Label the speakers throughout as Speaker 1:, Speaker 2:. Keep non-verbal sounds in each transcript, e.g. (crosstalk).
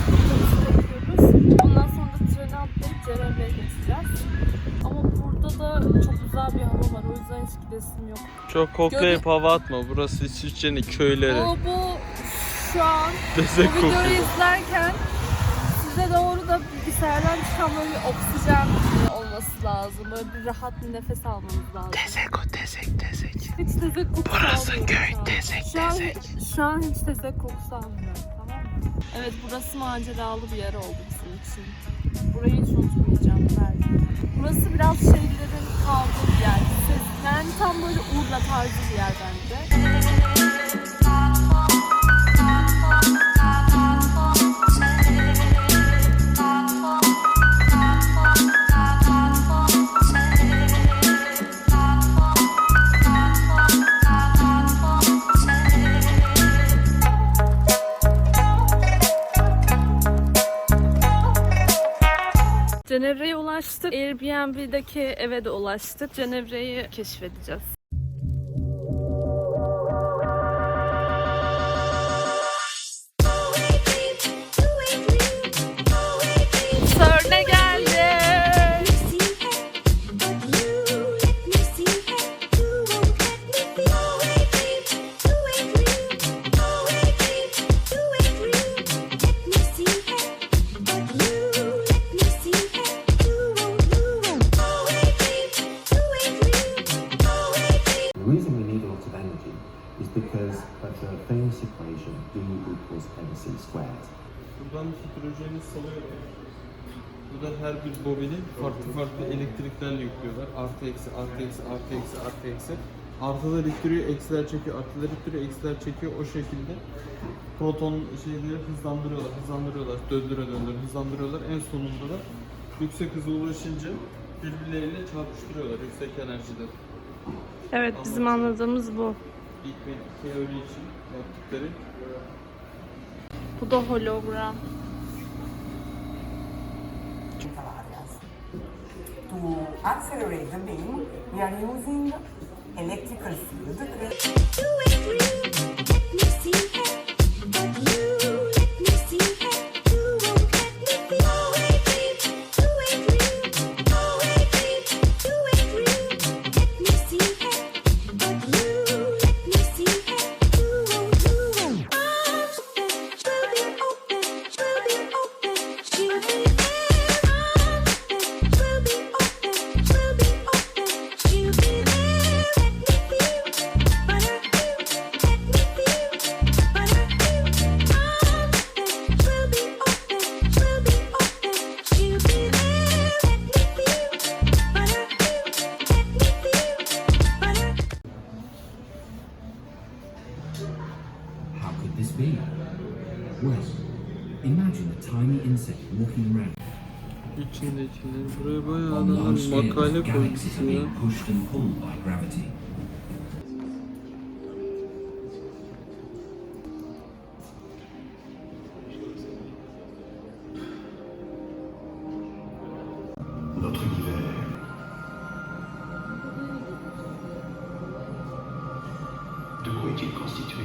Speaker 1: Ayrılıyoruz. Ondan sonra da trene atlayıp Cerevre'ye geçeceğiz. Ama burada da çok güzel bir hava var. O yüzden hiç gidesim yok.
Speaker 2: Çok koklayıp hava atma. Burası İsviçre'nin köyleri.
Speaker 1: Bu, bu şu an bu
Speaker 2: Desek
Speaker 1: videoyu
Speaker 2: kokuyor.
Speaker 1: izlerken size doğru da bilgisayardan çıkan böyle bir oksijen olması lazım. Böyle bir rahat bir nefes almanız lazım.
Speaker 2: Desek o desek desek.
Speaker 1: Hiç tezek kokusu
Speaker 2: Burası
Speaker 1: almıyorum şu an.
Speaker 2: tezek,
Speaker 1: şu an,
Speaker 2: tezek.
Speaker 1: Şu an hiç tezek kokusu almıyorum tamam mı? Evet burası maceralı bir yer oldu bizim için. Burayı hiç unutmayacağım belki. Burası biraz şeylerin kaldığı bir yer. Yani tam böyle Urla tarzı bir yer bence. Airbnb'deki eve de ulaştık. Cenevre'yi keşfedeceğiz.
Speaker 2: Bobini farklı farklı elektriklerle yüklüyorlar. Artı eksi, artı eksi, artı eksi, artı eksi. Artılar ittiriyor, eksiler çekiyor, artılar ittiriyor, eksiler çekiyor. O şekilde proton şeyleri hızlandırıyorlar, hızlandırıyorlar, döndüre döndüre hızlandırıyorlar. En sonunda da yüksek hıza ulaşınca birbirleriyle çarpıştırıyorlar yüksek enerjide.
Speaker 1: Evet bizim anladığımız bu.
Speaker 2: Big Bang teori için yaptıkları
Speaker 1: Bu da hologram.
Speaker 3: To accelerate the beam, we are using electrical field.
Speaker 4: This be? Well, imagine a tiny insect walking around.
Speaker 2: içinde içinde. Buraya bayağı
Speaker 4: On large
Speaker 2: adamlar
Speaker 4: scales,
Speaker 2: makale
Speaker 4: galaxies
Speaker 2: koymuş
Speaker 4: are
Speaker 2: ya.
Speaker 4: being pushed and pulled by gravity. Notre univers. De quoi est-il constitué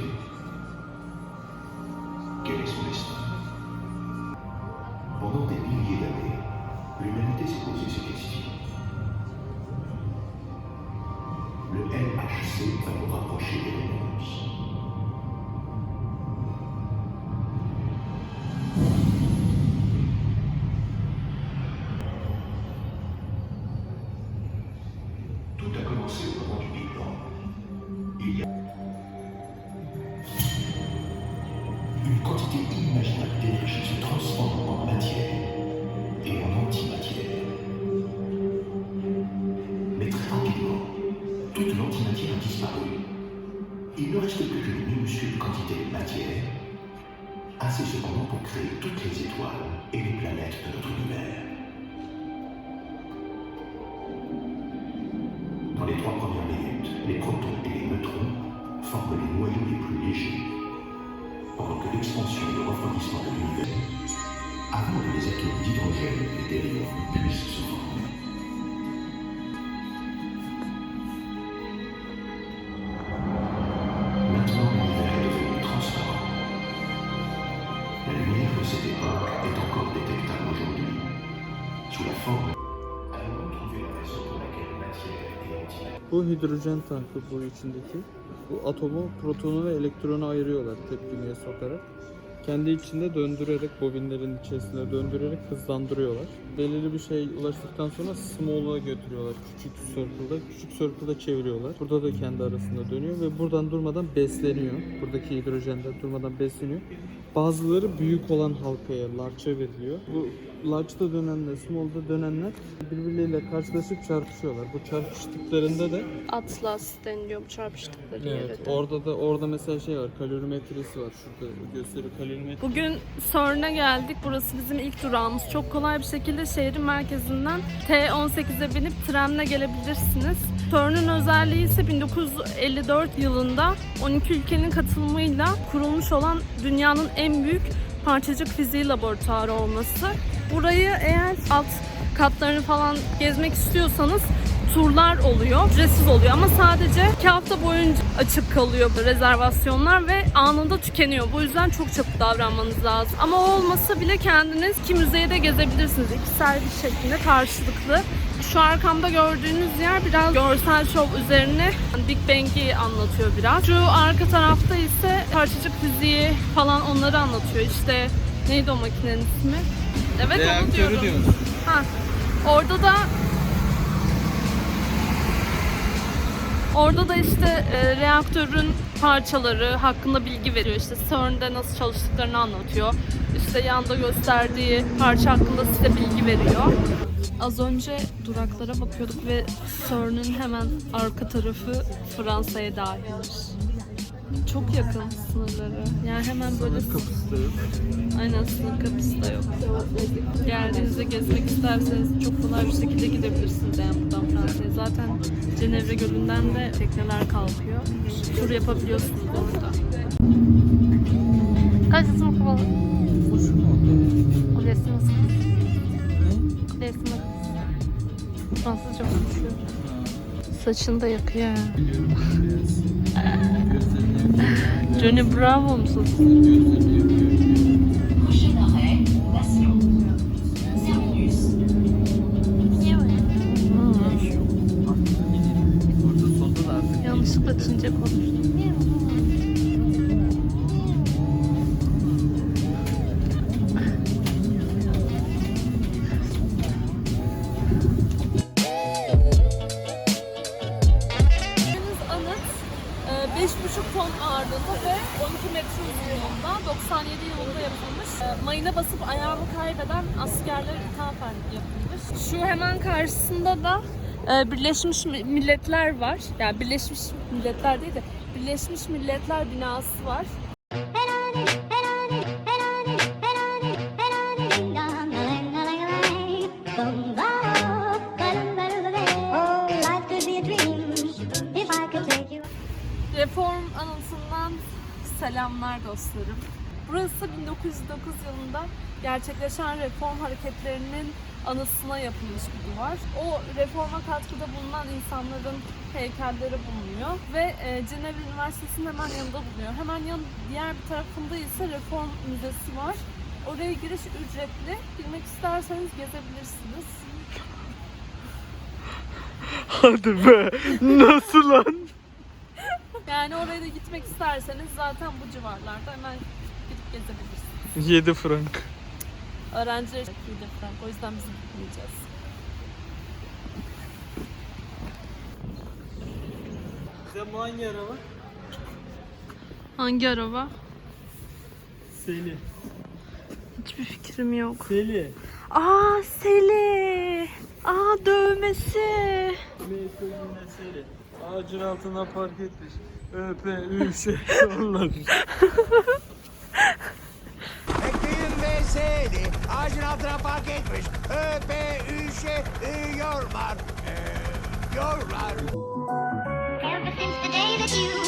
Speaker 4: Tout a commencé au moment du Big. Il y a une quantité inimaginable d'énergie se transforme en matière et en antimatière. Mais très rapidement, toute l'antimatière a disparu. Il ne reste plus qu'une minuscule quantité de matière, assez cependant pour créer toutes les étoiles et les planètes de notre univers. les trois premières minutes, les protons et les neutrons forment les noyaux les plus légers, pendant que l'expansion et le refroidissement de l'univers, avant que les atomes d'hydrogène et d'hélium puissent se former. Maintenant, l'univers est devenu transparent. La lumière de cette époque est encore détectable aujourd'hui, sous la forme
Speaker 2: Bu hidrojen tankı bu içindeki. Bu atomu, protonu ve elektronu ayırıyorlar tepkimeye sokarak. Kendi içinde döndürerek, bobinlerin içerisinde döndürerek hızlandırıyorlar. Belirli bir şey ulaştıktan sonra small'a götürüyorlar. Küçük circle'da, küçük circle'da çeviriyorlar. Burada da kendi arasında dönüyor ve buradan durmadan besleniyor. Buradaki hidrojenden durmadan besleniyor. Bazıları büyük olan halkaya, large'a veriliyor. Bu large'da dönenler, small'da dönenler birbirleriyle karşılaşıp çarpışıyorlar. Bu çarpıştıklarında da
Speaker 1: Atlas deniliyor bu çarpıştıkları yere
Speaker 2: Evet,
Speaker 1: de.
Speaker 2: orada da orada mesela şey var, kalorimetresi var. Şurada gösteriyor kalorimetre.
Speaker 1: Bugün CERN'e geldik. Burası bizim ilk durağımız. Çok kolay bir şekilde şehrin merkezinden T18'e binip trenle gelebilirsiniz. CERN'ün özelliği ise 1954 yılında 12 ülkenin katılımıyla kurulmuş olan dünyanın en büyük parçacık fiziği laboratuvarı olması. Burayı eğer alt katlarını falan gezmek istiyorsanız turlar oluyor. Ücretsiz oluyor ama sadece 2 hafta boyunca açık kalıyor bu rezervasyonlar ve anında tükeniyor. Bu yüzden çok çabuk davranmanız lazım. Ama o olmasa bile kendiniz ki müzeyi de gezebilirsiniz. İki servis şeklinde karşılıklı. Şu arkamda gördüğünüz yer biraz görsel şov üzerine Big Bang'i anlatıyor biraz. Şu arka tarafta ise parçacık fiziği falan onları anlatıyor. İşte neydi o makinenin ismi? Evet onu diyorum.
Speaker 2: diyorsun.
Speaker 1: Ha. Orada da Orada da işte e, reaktörün parçaları hakkında bilgi veriyor. İşte CERN'de nasıl çalıştıklarını anlatıyor. İşte yanda gösterdiği parça hakkında size bilgi veriyor. Az önce duraklara bakıyorduk ve CERN'ün hemen arka tarafı Fransa'ya dahilmiş. Çok yakın sınırları. Yani hemen böyle
Speaker 2: Kapısı da yok.
Speaker 1: Aynen sınır kapısı da yok. Geldiğinizde gezmek isterseniz çok kolay bir şekilde gidebilirsiniz yani buradan Fransa'ya. Zaten Cenevre Gölü'nden de tekneler kalkıyor. Tur yapabiliyorsunuz orada. Kaç mı kapalı? Kulesi nasıl? Nasıl? Fransızca konuşuyor. Saçını da yakıyor. (laughs) Johnny Bravo musun?
Speaker 2: Gözlerini yakıyor.
Speaker 5: Prochain
Speaker 1: metre uzunluğunda 97 yılında yapılmış. E, Mayına basıp ayağını kaybeden askerlere ithafen yapılmış. Şu hemen karşısında da e, Birleşmiş Mi- Milletler var. Yani Birleşmiş Milletler değil de Birleşmiş Milletler binası var. Selamlar dostlarım. Burası 1909 yılında gerçekleşen reform hareketlerinin anısına yapılmış bir duvar. O reforma katkıda bulunan insanların heykelleri bulunuyor ve e, Cenevre Üniversitesi'nin hemen yanında bulunuyor. Hemen yan, diğer bir tarafında ise Reform Müzesi var. Oraya giriş ücretli. Girmek isterseniz gezebilirsiniz.
Speaker 2: Hadi be. Nasıl lan?
Speaker 1: Yani oraya da gitmek isterseniz zaten bu civarlarda hemen gidip gezebilirsiniz.
Speaker 2: 7 frank.
Speaker 1: Öğrenciler için de frank. O yüzden biz gitmeyeceğiz.
Speaker 2: Bu hangi araba?
Speaker 1: Hangi araba?
Speaker 2: Seli.
Speaker 1: Hiçbir fikrim yok.
Speaker 2: Seli.
Speaker 1: Aa Seli. Aa dövmesi.
Speaker 2: Seli. Ağacın altına park etmiş. Öpe, onlar.
Speaker 6: Bekleyin ve seyri ağacın altına park etmiş. Öpe, üşe, yiyorlar. Ee, yorlar.
Speaker 7: Ever since the day that you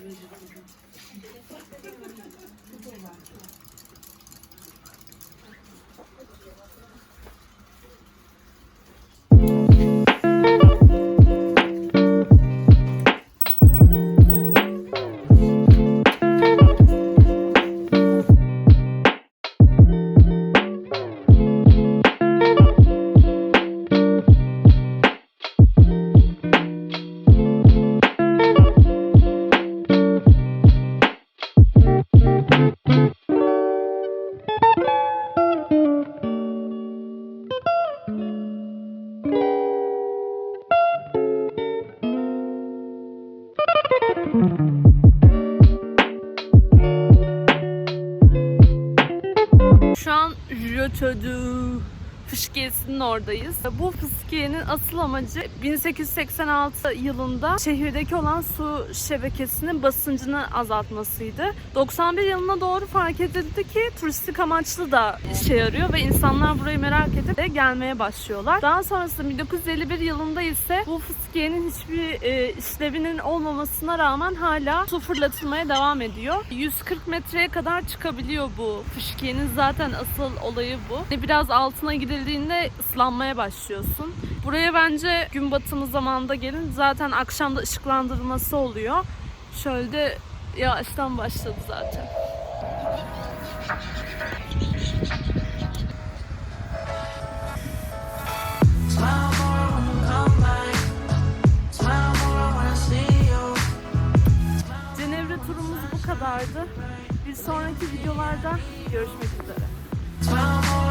Speaker 7: 对对对对对，你这个，不够吧？
Speaker 1: Şu an Rötödü fıskiyesinin oradayız. Bu fıskiyenin asıl amacı 1886 yılında şehirdeki olan su şebekesinin basıncını azaltmasıydı. 91 yılına doğru fark edildi ki turistik amaçlı da işe yarıyor ve insanlar burayı merak edip de gelmeye başlıyorlar. Daha sonrasında 1951 yılında ise bu fıskiyenin hiçbir e, işlevinin olmamasına rağmen hala su fırlatılmaya devam ediyor. 140 metreye kadar çıkabiliyor bu fıskiyenin zaten asıl olayı bu. Biraz altına gidildiğinde ıslanmaya başlıyorsun. Buraya bence gün batımı zamanında gelin. Zaten akşamda ışıklandırılması oluyor. Şöyle de yağıştan başladı zaten. Cenevre turumuz bu kadardı. Bir sonraki videolarda görüşmek üzere.